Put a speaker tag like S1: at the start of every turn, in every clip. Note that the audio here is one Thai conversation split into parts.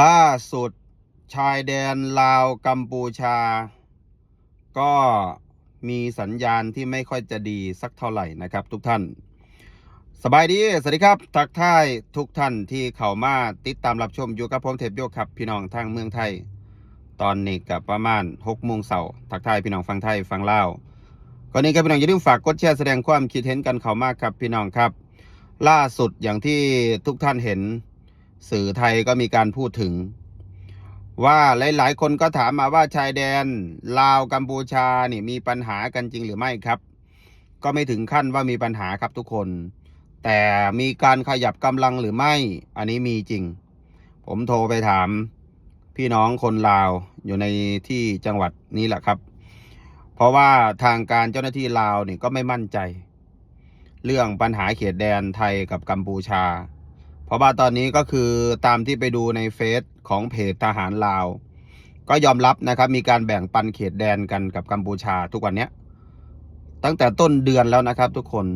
S1: ล่าสุดชายแดนลาวกัมพูชา ก็ มีสัญญาณที่ไม่ค่อยจะดีสักเท่าไหร่นะครับ ทุกท่าน สบายดี สวัสดีครับ ทักทายทุกท่านที่เข้ามาติดตามรับชมอยู่กับผมเทพโยกครับ พี่น้องทางเมืองไทย ตอนนี้กับประมาณ6โมงเสาร์ทักทายพี่น้องฟังไทยฟังเล่าวก่อนนี้ครับพี่น้องอย่าลืมฝากกดแชร์แสดงความคิดเห็นกันเข้ามาครับพี่น้องครับ ล่าสุดอย่างที่ทุกท่านเห็น สื่อไทยก็มีการพูดถึง ว่าหลาย ๆ คนก็ถามมาว่าชายแดนลาวกัมพูชาเนี่ยมีปัญหากันจริงหรือไม่ครับ ก็ไม่ถึงขั้นว่ามีปัญหาครับทุกคน แต่มีการขยับกำลังหรือไม่ อันนี้มีจริง ผมโทรไปถามพี่น้องคนลาวอยู่ในที่จังหวัดนี้แหละครับ เพราะว่าทางการเจ้าหน้าที่ลาวนี่ก็ไม่มั่นใจ เรื่องปัญหาเขตแดนไทยกับกัมพูชา เพราะว่าตอนนี้ก็คือตามที่ไปดูในเฟซ ของเพจทหารลาว ก็ยอมรับนะครับมีการแบ่งปันเขตแดนกันกับกัมพูชาทุกวันนี้ตั้งแต่ต้นเดือนแล้วนะครับทุกคน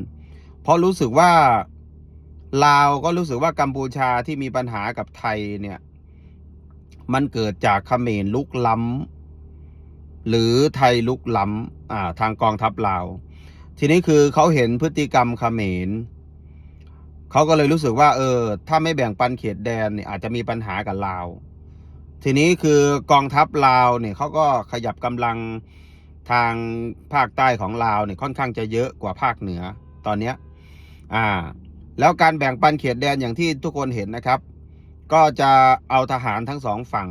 S1: เพราะรู้สึกว่าลาวก็รู้สึกว่ากัมพูชาที่มีปัญหากับไทยเนี่ย มันเกิดจากเขมรลุกล้ำหรือไทยลุกล้ำทางกองทัพลาว ทีนี้คือเขาเห็นพฤติกรรมเขมร เขาก็เลยรู้สึกว่า เออ ถ้าไม่แบ่งปันเขตแดนเนี่ยอาจจะมีปัญหากับลาว ทีนี้คือกองทัพลาวเนี่ยเขาก็ขยับกำลังทางภาคใต้ของลาวเนี่ยค่อนข้างจะเยอะกว่าภาคเหนือตอนเนี้ยอ่า แล้วการแบ่งปันเขตแดนอย่างที่ทุกคนเห็นนะครับ ก็จะเอาทหารทั้งสองฝั่ง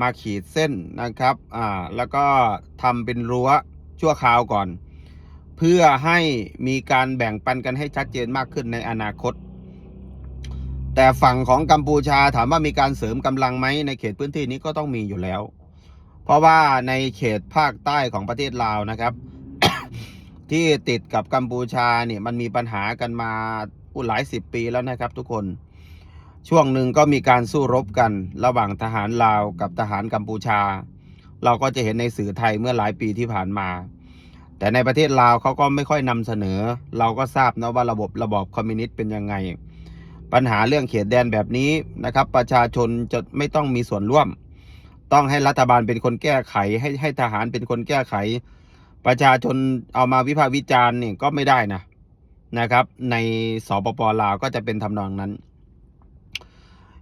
S1: มาขีดเส้นนะครับ อ่า แล้วก็ทำเป็นรั้วชั่วคราวก่อน เพื่อให้มีการแบ่งปันกันให้ชัดเจนมากขึ้นในอนาคต แต่ฝั่งของกัมพูชาถามว่ามีการเสริมกำลังไหมในเขตพื้นที่นี้ก็ต้องมีอยู่แล้ว เพราะว่าในเขตภาคใต้ของประเทศลาวนะครับ ที่ติดกับกัมพูชาเนี่ยมันมีปัญหากันมาอุหลายสิบปีแล้วนะครับทุกคนช่วงหนึ่งก็มีการสู้รบกันระหว่างทหารลาวกับทหารกัมพูชา เราก็จะเห็นในสื่อไทยเมื่อหลายปีที่ผ่านมา แต่ในประเทศลาวเขาก็ไม่ค่อยนำเสนอ เราก็ทราบนะว่าระบบระบอบคอมมิวนิสต์เป็นยังไง ปัญหาเรื่องเขตแดนแบบนี้นะครับ ประชาชนจะไม่ต้องมีส่วนร่วม ต้องให้รัฐบาลเป็นคนแก้ไข ให้ให้ทหารเป็นคนแก้ไข ประชาชนเอามาวิพากษ์วิจารณ์เนี่ยก็ไม่ได้นะนะครับ ในสปปลาวก็จะเป็นทำนองนั้น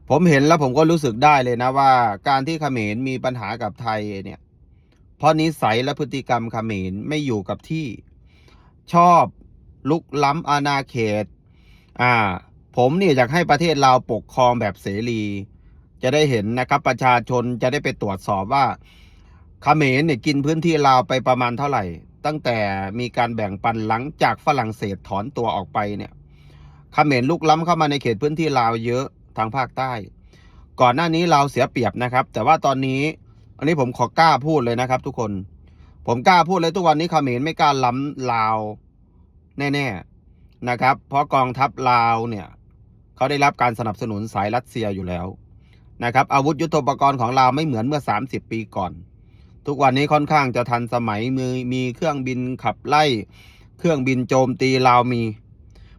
S1: ผมเห็นแล้วผมก็รู้สึกได้เลยนะว่า การที่เขมรมีปัญหากับไทยเนี่ย เพราะนิสัยและพฤติกรรมเขมรไม่อยู่กับที่ ชอบลุกล้ำอาณาเขต อ่า ผมเนี่ยอยากให้ประเทศลาปกครองแบบเสรี จะได้เห็นนะครับประชาชนจะได้ไปตรวจสอบว่าเขมรเนี่ยกินพื้นที่ลาวไปประมาณเท่าไหร่ ตั้งแต่มีการแบ่งปันหลังจากฝรั่งเศสถอนตัวออกไปเนี่ยเขมรลุกล้ำเข้ามาในเขตพื้นที่ลาวเยอะทางภาคใต้ ก่อนหน้านี้เราวเสียเปรียบนะครับ แต่ว่าตอนนี้ อันนี้ผมขอกล้าพูดเลยนะครับ ทุกคน ผมกล้าพูดเลยทุกวันนี้เขมรไม่กล้าล้ำลาว แน่ๆนะครับ เพราะกองทัพลาวเนี่ยเขาได้รับการสนับสนุนสายรัสเซียอยู่แล้วนะครับ อาวุธยุทโธปกรณ์ของลาวไม่เหมือนเมื่อ 30 ปีก่อน ทุกวันนี้ค่อนข้างจะทันสมัยมีมีเครื่องบินขับไล่ เครื่องบินโจมตีลาวมี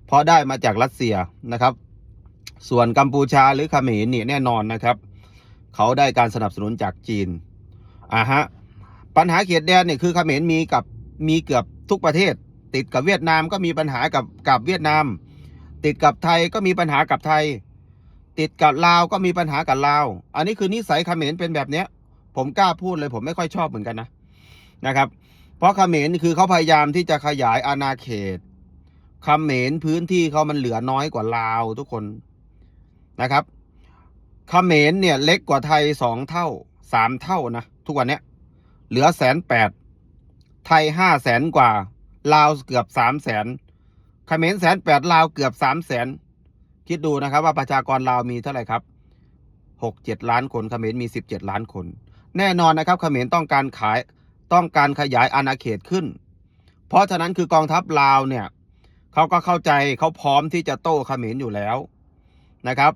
S1: เพราะได้มาจากรัสเซียนะครับ ส่วนกัมพูชาหรือเขมรนี่ยแน่นอนนะครับ เขาได้การสนับสนุนจากจีน อ่าฮะ ปัญหาเขตแดนเนี่ยคือเขมรมีกับมีเกือบทุกประเทศ ติดกับเวียดนามก็มีปัญหากับกับเวียดนาม ติดกับไทยก็มีปัญหากับไทย ติดกับลาวก็มีปัญหากับลาว อันนี้คือนิสัยเขมรเป็นแบบเนี้ย ผมกล้าพูดเลยผมไม่ค่อยชอบเหมือนกันนะนะครับ เพราะเขมรคือเขาพยายามที่จะขยายอาณาเขตเขมรพื้นที่เขามันเหลือน้อยกว่าลาวทุกคนนะครับเขมรเนี่ยเล็กกว่าไทยสองเท่าสามเท่านะ ทุกวันเนี้ยเหลือแสนแปดไทยห้าแสนกว่า ลาวเกือบสามแสนเขมรแสนแปดลาวเกือบสามแสนคิดดูนะครับว่าประชากรลาวมีเท่าไหร่ครับหกเจ็ดล้านคนเขมรมีสิบเจ็ดล้านคน แน่นอนนะครับเขมรต้องการขายต้องการขยายอาณาเขตขึ้น เพราะฉะนั้นคือกองทัพลาวเนี่ยเขาก็เข้าใจเขาพร้อมที่จะโต้เขมรอยู่แล้วนะครับ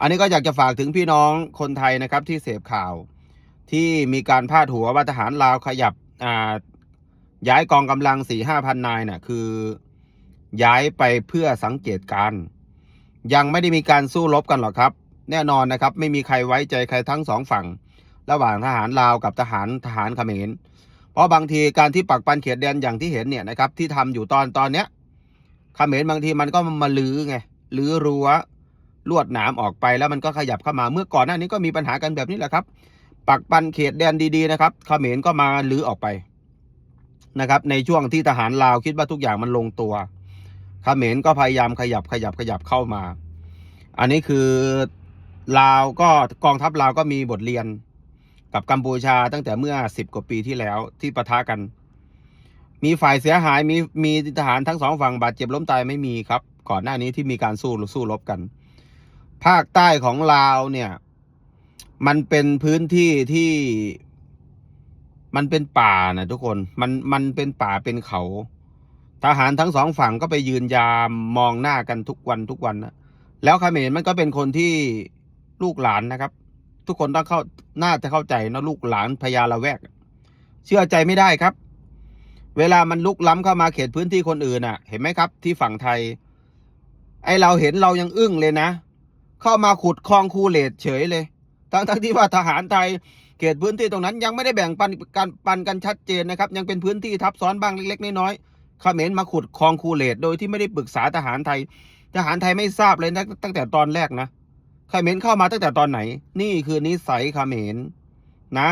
S1: อันนี้ก็อยากจะฝากถึงพี่น้องคนไทยนะครับที่เสพข่าว ที่มีการพาดหัวว่าทหารลาวขยับอ่าย้ายกองกำลังสี่ห้าพันนายเนี่ยคือย้ายไปเพื่อสังเกตการ ยังไม่ได้มีการสู้รบกันหรอกครับ แน่นอนนะครับ ไม่มีใครไว้ใจใครทั้งสองฝั่ง ระหว่างทหารลาวกับทหารทหารเขมร เพราะบางทีการที่ปักปันเขตแดนอย่างที่เห็นเนี่ยนะครับ ที่ทำอยู่ตอนตอนเนี้ยเขมรบางทีมันก็มาลื้อไงลื้อรั้วลวดหนามออกไปแล้วมันก็ขยับเข้ามาเมื่อก่อนหน้านี้ก็มีปัญหากันแบบนี้แหละครับ ปักปันเขตแดนดีๆนะครับเขมรก็มาลื้อออกไปนะครับ ในช่วงที่ทหารลาวคิดว่าทุกอย่างมันลงตัวเขมรก็พยายามขยับขยับขยับเข้ามา อันนี้คือลาวก็กองทัพลาวก็มีบทเรียนกับกัมพูชาตั้งแต่เมื่อสิบกว่าปีที่แล้วที่ปะทะกัน มีฝ่ายเสียหายมีมีทหารทั้งสองฝั่งบาดเจ็บล้มตายไม่มีครับ ก่อนหน้านี้ที่มีการสู้สู้รบกัน ภาคใต้ของลาวเนี่ย มันเป็นพื้นที่ที่มันเป็นป่านะทุกคนมันมันเป็นป่าเป็นเขา ทหารทั้งสองฝั่งก็ไปยืนยามมองหน้ากันทุกวันทุกวันนะแล้วเขมรมันก็เป็นคนที่ลูกหลานนะครับ ทุกคนต้องเข้าน่าจะเข้าใจนะลูกหลานพญาละแวก เชื่อใจไม่ได้ครับ เวลามันลุกล้ำเข้ามาเขตพื้นที่คนอื่นอะ เห็นไหมครับ ที่ฝั่งไทย ไอเราเห็นเรายังอึ้งเลยนะ เข้ามาขุดคลองคูเลตเฉยเลย ทั้งทั้งที่ว่าทหารไทยเขตพื้นที่ตรงนั้น ยังไม่ได้แบ่งปันกันปันกันชัดเจนนะครับ ยังเป็นพื้นที่ทับซ้อนบ้างเล็ก ๆ น้อยๆเขมรมาขุดคลองคูเลตโดยที่ไม่ได้ปรึกษาทหารไทย ทหารไทยไม่ทราบเลยนะตั้งแต่ตอนแรกนะเขมรเข้ามาตั้งแต่ตอนไหน นี่คือนิสัยเขมรนะ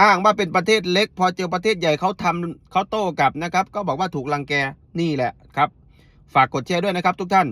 S1: อ้างว่าเป็นประเทศเล็ก พอเจอประเทศใหญ่เขาทำเขาโต้กลับนะครับ ก็บอกว่าถูกลังแกนี่แหละครับ ฝากกดแชร์ด้วยนะครับทุกท่าน